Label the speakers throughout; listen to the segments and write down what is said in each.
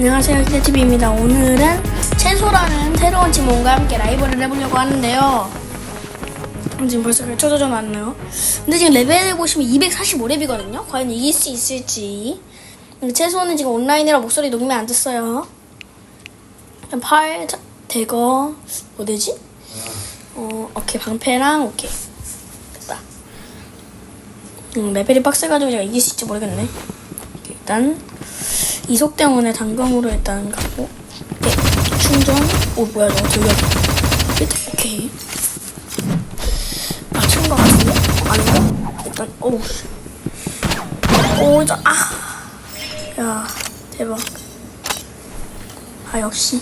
Speaker 1: 안녕하세요. 히데TV입니다. 오늘은 채소라는 새로운 지몬과 함께 라이브를 해보려고 하는데요. 지금 벌써 펼쳐져 놨네요? 근데 지금 레벨 보시면 245렙이거든요? 과연 이길 수 있을지. 채소는 지금 온라인이라 목소리 녹음이 안 됐어요. 팔, 자, 대거 뭐 되지? 어 오케이. 방패랑 오케이. 됐다. 음, 레벨이 빡세가지고 제가 이길 수 있지 모르겠네. 일단 이속 때문에 단검으로 일단 가고 네, 충전? 오 뭐야 저거 저기 오케이. 맞춘 거 같은데? 아닌가? 일단 오우 오저 아야 대박. 아 역시.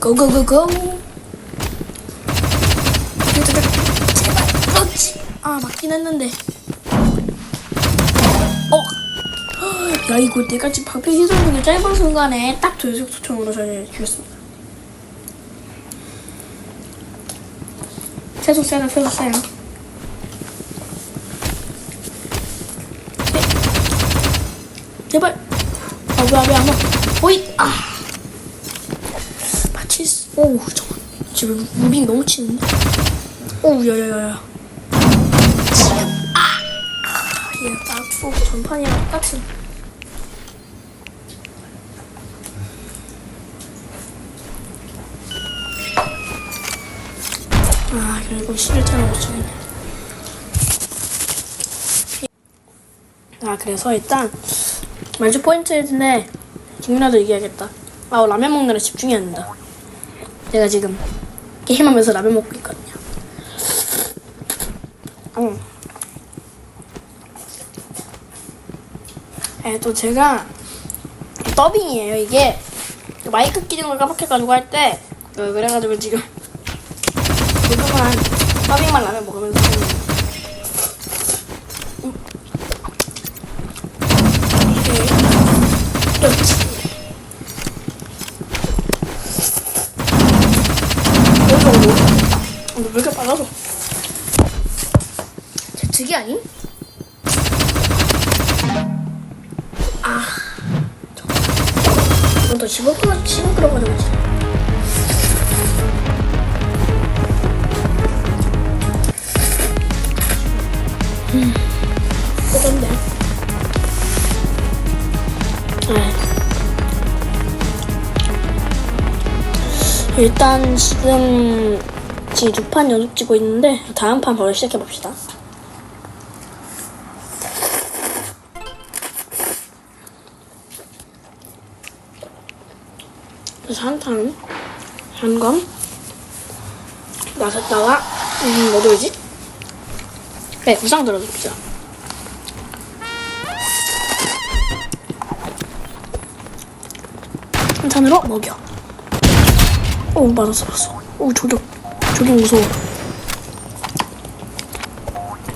Speaker 1: 고고고고 제발 그렇지 아 맞긴 했는데. 어? 야 이거 내가 지금 방패 휘두르는 짧은 순간에 딱 저격 소총으로 잘 죽였습니다. 세요 세속 세요 제발. 아 뭐야 왜안 와? 오이 아. 마치 오우 지금 무빙 너무 치는데? 오우 야야야야 얘 나도 전판이랑 똑같은 아 결국 11차를 못 치겠네 아 그래서 일단 말주 포인트인데 지금이라도 이겨야겠다. 아 라면 먹느라 집중이 안 된다. 제가 지금 게임하면서 라면 먹고 있거든요 네, 또 제가 더빙이에요 이게 마이크 기능을 깜빡해가지고 할 때 그래가지고 지금 조금만 더빙만 라면 먹으면서. 음. 왜 정도? 왜 이렇게 빨라져? 제특이 아님? 15kg, 15kg 가져가지. 음. 뜨겁네. 아. 일단 지금 지금 6판 연속 찍고 있는데 다음 판 바로 시작해 봅시다. 그래서 한탄 한검 나섰다가 음 어디 오지? 그래 구상 들어줍시다. 한탄으로 먹여. 오 맞았어 맞았어. 오 저격 저격 무서워.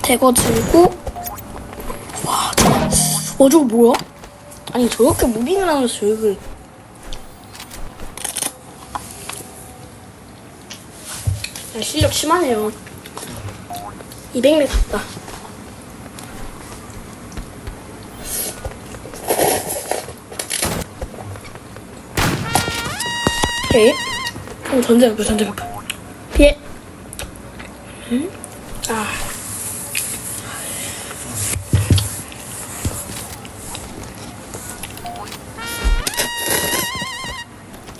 Speaker 1: 대거 들고 와 저거 어 저거 뭐야? 아니 저렇게 무빙을 하면서 저격을 야, 실력 심하네요. 200렙 갔다. 오케이. 어, 전자벽, 전자벽. 피해. 응? 아.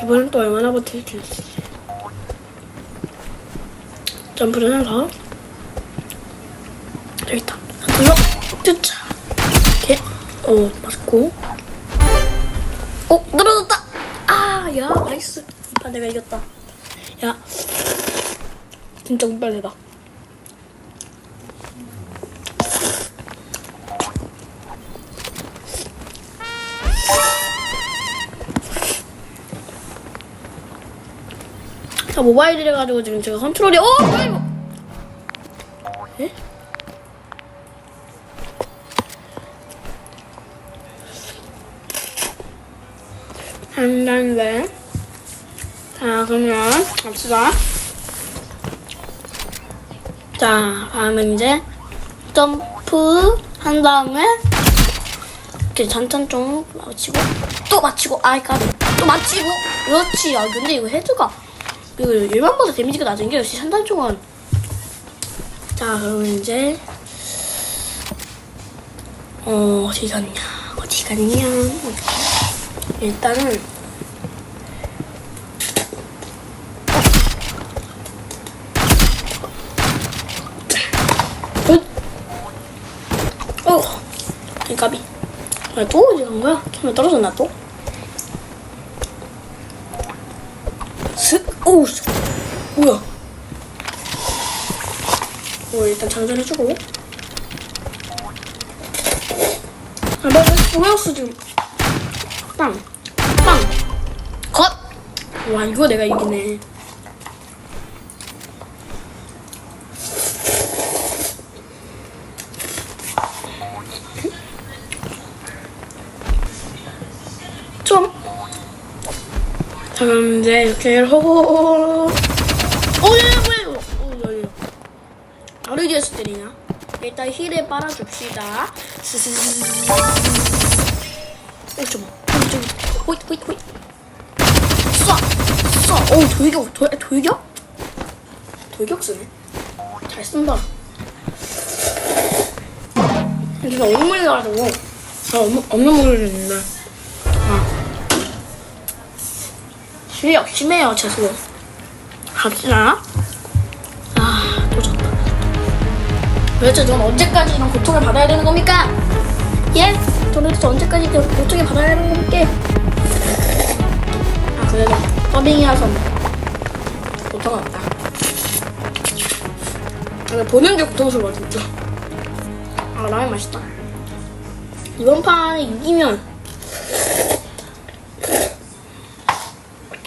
Speaker 1: 이번엔 또 얼마나 버틸지. 점프를 해서. 여기 있다. 들어? 쭈차 이렇게? 어 맞고. 어 떨어졌다! 아 야 나이스. 아 내가 이겼다. 야. 진짜 운빨 대박 자 모바일이라 가지고 지금 제가 컨트롤이 어 이거 에? 한 단계 자 그러면 갑시다. 자 다음은 이제 점 점프 한 다음에 이렇게 잔잔 좀 맞히고 또 맞히고 아이 까비 또 맞히고. 그렇지. 아 근데 이거 헤드가 이거 일반보다 데미지가 낮은 게 역시 산단총은 자 그러면 이제 어 어디 갔냐 어디 갔냐 일단은 어? 어, 이 까비. 아, 또 어디 간 거야? 왜 떨어졌나 또? 오우, 씨. 뭐야? 어, 일단 장전해주고. 아, 나 지금 보였어, 지금. 빵, 빵, 컷! 와, 이거 내가 이기네. 그럼 이제 이렇게 하고. 오, 야, 뭐야, 이거. 오, 야, 야. 바로 뒤에서 때리냐? 일단 힐에 빨아줍시다. 오, 저기. 호잇, 호잇, 호잇. 쏴! 쏴! 오, 돌격, 돌, 돌격? 돌격 쓰네. 잘 쓴다. 근데 나 나가지고. 아, 없는, 없는 물을 줬는데. 실력 심해요, 재수. 갑시다. 아, 또 졌다. 도대체 전 언제까지 이런 고통을 받아야 되는 겁니까? 예? 저는 도대체 언제까지 이런 고통을 받아야 되는 겁니까? 아, 그래도 더빙이라서 고통은 없다. 아, 보는 게 고통스러워, 진짜. 아, 라면 맛있다. 이번 판에 이기면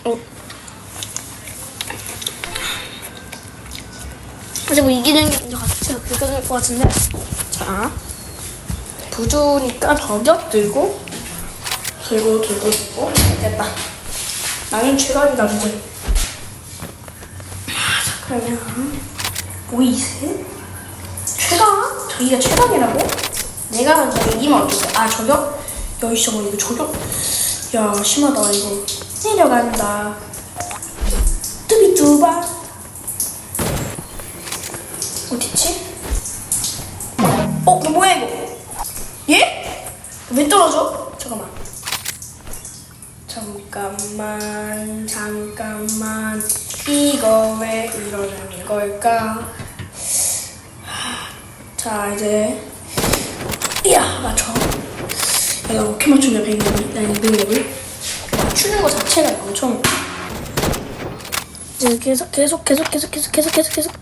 Speaker 1: 어. 이제 뭐 이기는 게 이제 같이 느껴질 것 같은데. 자. 부주니까 저격 들고, 들고, 들고, 들고. 됐다. 나는 최강이다, 이제. 자, 그러면, 보이스? 최강? 저기가 최강이라고? 내가 먼저 이기면 어떡해? 아, 저격? 야, 이씨, 뭐 이거 저격? 야, 심하다, 이거. 내려간다. 뚜비뚜바. 어딨지? 어, 너 뭐야, 이거? 얘? 왜 떨어져? 잠깐만. 잠깐만, 잠깐만. 이거 왜 이러는 걸까? 자, 이제. 이야, 맞춰. 야, 나 어떻게 맞추냐, 100렙을? 난 200렙을? 맞추는 거 자체가 엄청. 이제 계속, 계속, 계속, 계속, 계속, 계속, 계속, 계속.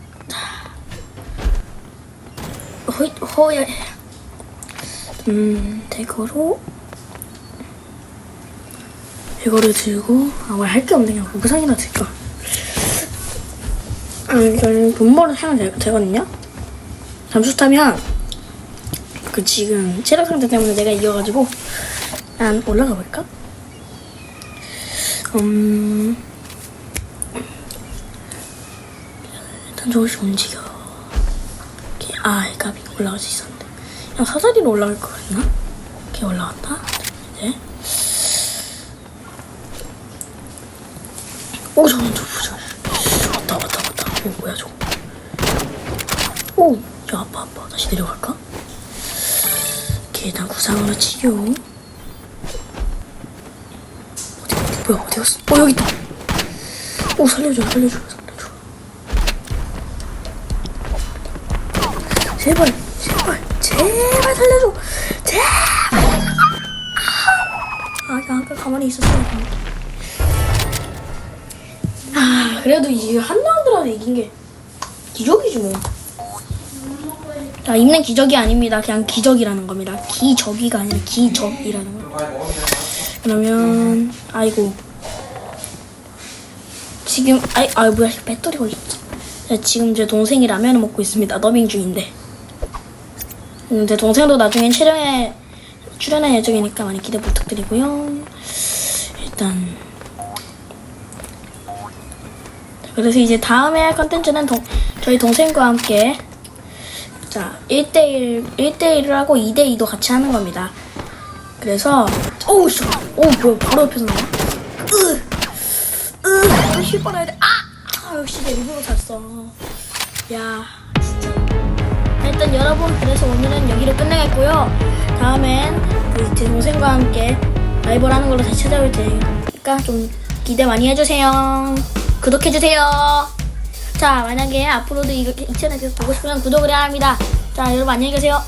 Speaker 1: 호잇, 호야. 음, 대거로. 이거를 들고, 아, 왜 할 게 없네. 그냥 우상이나 들까. 아, 돈 벌어 하면 되, 되거든요? 잠수 타면, 그 지금 체력 상태 때문에 내가 이겨가지고, 난 올라가 볼까? 음, 일단 조금씩 움직여. 이렇게, 아, 까비 올라갈 수 있었는데. 그냥 사다리로 올라갈 것 같나? 이렇게 올라갔다. 이제. 오, 잠깐만, 저 보자. 왔다, 왔다, 왔다. 오, 뭐야, 저거. 오, 야, 아파, 아파. 다시 내려갈까? 이렇게 일단 구상으로 치료. 어디, 어디, 뭐야, 어디 갔어? 어, 여기 있다. 오, 살려줘, 살려줘, 살려줘. 제발, 제발, 제발 살려줘. 제발. 아, 야, 아까 가만히 되는데. 아, 그래도 이한 라운드라도 이긴 게 기적이지 뭐. 자, 입는 기적이 아닙니다. 그냥 기적이라는 겁니다. 기적이가 아니라 기적이라는 거. 그러면 아이고 지금 아이 아 뭐야 배터리 걸렸어. 네, 지금 제 동생이 라면을 먹고 있습니다. 더빙 중인데. 음, 제 동생도 나중엔 출연해 출연할 예정이니까 많이 기대 부탁드리고요. 일단 그래서 이제 다음에 할 컨텐츠는 동, 저희 동생과 함께 자, 1대1, 1대1을 하고 2대2도 같이 하는 겁니다. 그래서, 오우, 씨, 오, 뭐야, 바로 옆에서 나와? 으, 으, 힐 뻔해야 돼. 아! 아, 역시 내 리뷰로 잤어. 야, 진짜. 일단 여러분, 그래서 오늘은 여기로 끝내겠고요. 다음엔 그 제 동생과 함께 라이벌 하는 걸로 다시 찾아올 테니까 좀 기대 많이 해주세요. 구독해주세요. 자, 만약에 앞으로도 이거 인터넷에서 보고 싶으면 구독을 해야 합니다. 자, 여러분 안녕히 계세요.